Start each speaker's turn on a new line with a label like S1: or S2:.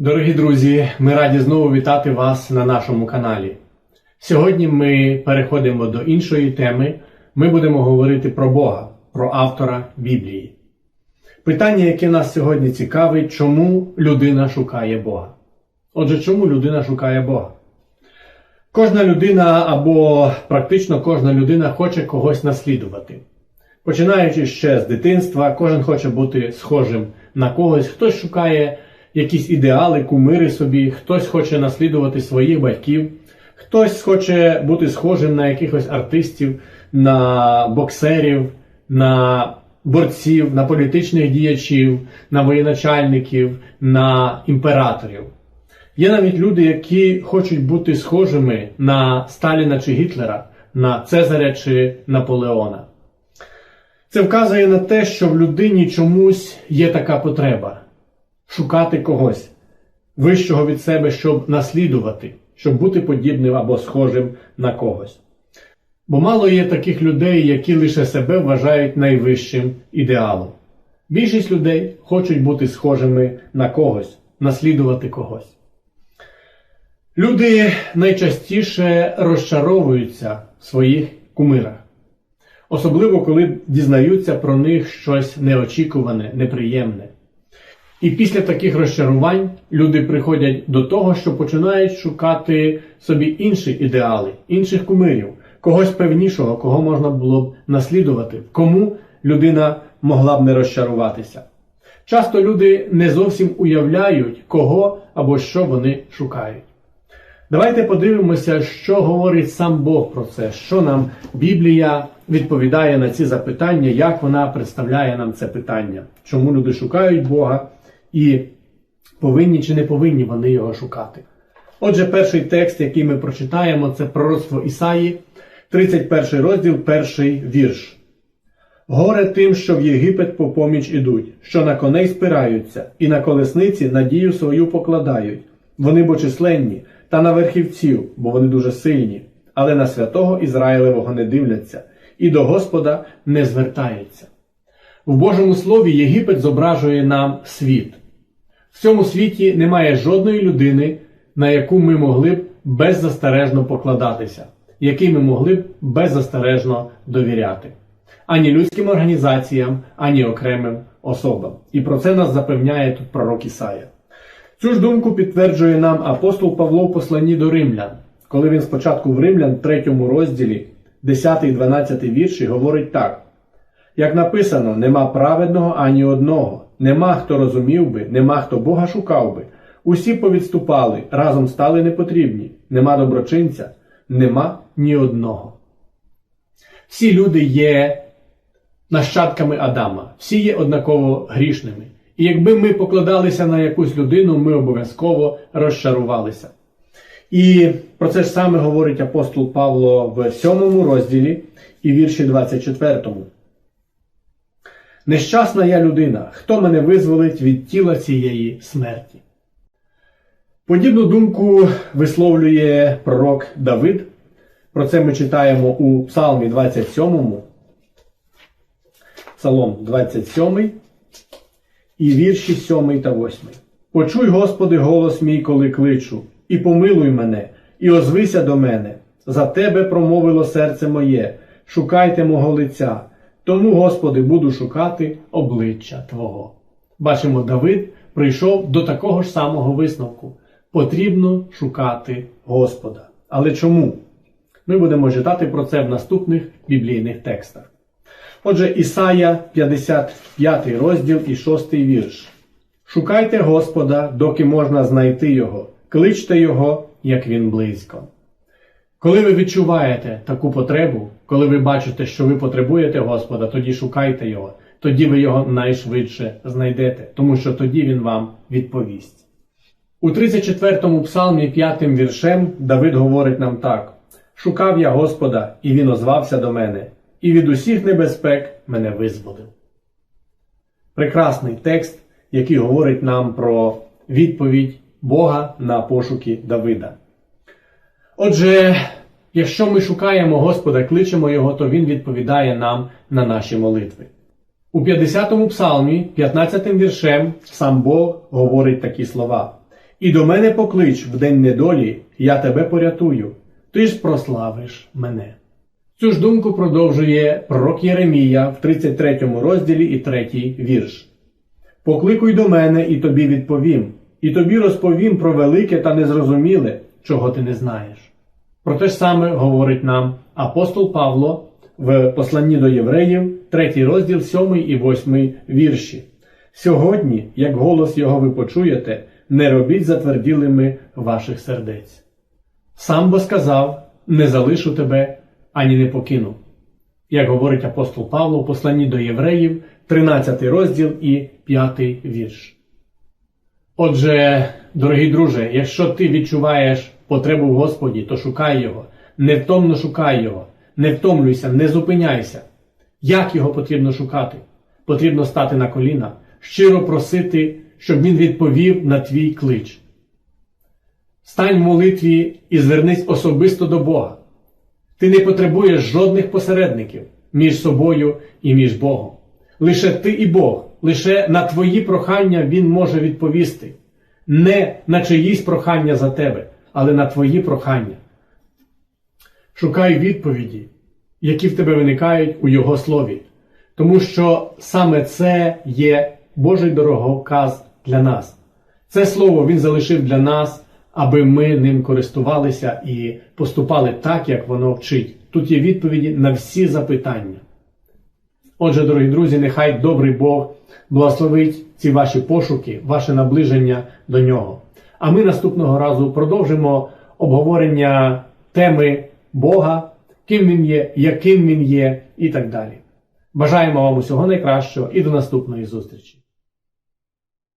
S1: Дорогі друзі, ми раді знову вітати вас на нашому каналі. Сьогодні ми переходимо до іншої теми. Ми будемо говорити про Бога, про автора Біблії. Питання, яке нас сьогодні цікавить, чому людина шукає Бога? Отже, чому людина шукає Бога? Кожна людина або практично кожна людина хоче когось наслідувати. Починаючи ще з дитинства, кожен хоче бути схожим на когось, хтось шукає якісь ідеали, кумири собі, хтось хоче наслідувати своїх батьків, хтось хоче бути схожим на якихось артистів, на боксерів, на борців, на політичних діячів, на воєначальників, на імператорів. Є навіть люди, які хочуть бути схожими на Сталіна чи Гітлера, на Цезаря чи Наполеона. Це вказує на те, що в людині чомусь є така потреба шукати когось вищого від себе, щоб наслідувати, щоб бути подібним або схожим на когось. Бо мало є таких людей, які лише себе вважають найвищим ідеалом. Більшість людей хочуть бути схожими на когось, наслідувати когось. Люди найчастіше розчаровуються в своїх кумирах. Особливо, коли дізнаються про них щось неочікуване, неприємне. І після таких розчарувань люди приходять до того, що починають шукати собі інші ідеали, інших кумирів, когось певнішого, кого можна було б наслідувати, кому людина могла б не розчаруватися. Часто люди не зовсім уявляють, кого або що вони шукають. Давайте подивимося, що говорить сам Бог про це, що нам Біблія відповідає на ці запитання, як вона представляє нам це питання, чому люди шукають Бога і повинні чи не повинні вони його шукати. Отже, перший текст, який ми прочитаємо, це пророцтво Ісаї, 31 розділ, перший вірш. Горе тим, що в Єгипет по поміч ідуть, що на коней спираються, і на колесниці надію свою покладають. Вони бо численні, та на верхівців, бо вони дуже сильні, але на святого Ізраїлевого не дивляться, і до Господа не звертаються. В Божому Слові Єгипет зображує нам світ. В цьому світі немає жодної людини, на яку ми могли б беззастережно покладатися, якій ми могли б беззастережно довіряти. Ані людським організаціям, ані окремим особам. І про це нас запевняє тут пророк Ісая. Цю ж думку підтверджує нам апостол Павло в посланні до римлян, коли він спочатку в Римлян, 3 розділі, 10-12 вірші, говорить так. Як написано, нема праведного ані одного, нема хто розумів би, нема хто Бога шукав би. Усі повідступали, разом стали непотрібні, нема доброчинця, нема ні одного. Всі люди є нащадками Адама, всі є однаково грішними. І якби ми покладалися на якусь людину, ми обов'язково розчарувалися. І про це ж саме говорить апостол Павло в 7 розділі і вірші 24. Нещасна я людина, хто мене визволить від тіла цієї смерті. Подібну думку висловлює пророк Давид. Про це ми читаємо у Псалмі 27, Псалом 27 і вірші 7 та 8. Почуй, Господи, голос мій, коли кличу, і помилуй мене, і озвися до мене. За тебе промовило серце моє, шукайте мого лиця. Тому, Господи, буду шукати обличчя Твого. Бачимо, Давид прийшов до такого ж самого висновку. Потрібно шукати Господа. Але чому? Ми будемо читати про це в наступних біблійних текстах. Отже, Ісая, 55 розділ і 6 вірш. Шукайте Господа, доки можна знайти Його, кличте Його, як Він близько. Коли ви відчуваєте таку потребу, коли ви бачите, що ви потребуєте Господа, тоді шукайте Його, тоді ви його найшвидше знайдете, тому що тоді Він вам відповість. У 34-му псалмі 5 віршем Давид говорить нам так: Шукав я Господа, і Він озвався до мене, і від усіх небезпек мене визволив. Прекрасний текст, який говорить нам про відповідь Бога на пошуки Давида. Отже, якщо ми шукаємо Господа, кличемо Його, то Він відповідає нам на наші молитви. У 50-му псалмі, 15 віршем, сам Бог говорить такі слова: І до мене поклич в день недолі, я тебе порятую, ти ж прославиш мене. Цю ж думку продовжує пророк Єремія в 33 розділі і 3 вірш. Покликуй до мене, і тобі відповім, і тобі розповім про велике та незрозуміле, чого ти не знаєш. Про те ж саме говорить нам апостол Павло в посланні до євреїв, 3 розділ 7 і 8 вірші. Сьогодні, як голос його ви почуєте, не робіть затверділими ваших сердець. Сам бо сказав: не залишу тебе ані не покину. Як говорить апостол Павло в посланні до євреїв, 13 розділ і 5 вірш. Отже, дорогий друже, якщо ти відчуваєш потребу в Господі, то шукай Його, невтомно шукай Його, не втомлюйся, не зупиняйся. Як його потрібно шукати? Потрібно стати на коліна, щиро просити, щоб він відповів на твій клич. Стань в молитві і звернись особисто до Бога. Ти не потребуєш жодних посередників між собою і між Богом. Лише ти і Бог, лише на твої прохання Він може відповісти. Не на чиїсь прохання за тебе, але на твої прохання. Шукай відповіді, які в тебе виникають у Його слові, тому що саме це є Божий дороговказ для нас. Це слово Він залишив для нас, аби ми ним користувалися і поступали так, як воно вчить. Тут є відповіді на всі запитання. Отже, дорогі друзі, нехай добрий Бог благословить ці ваші пошуки, ваше наближення до нього. А ми наступного разу продовжимо обговорення теми Бога, ким він є, яким він є, і так далі. Бажаємо вам усього найкращого і до наступної зустрічі!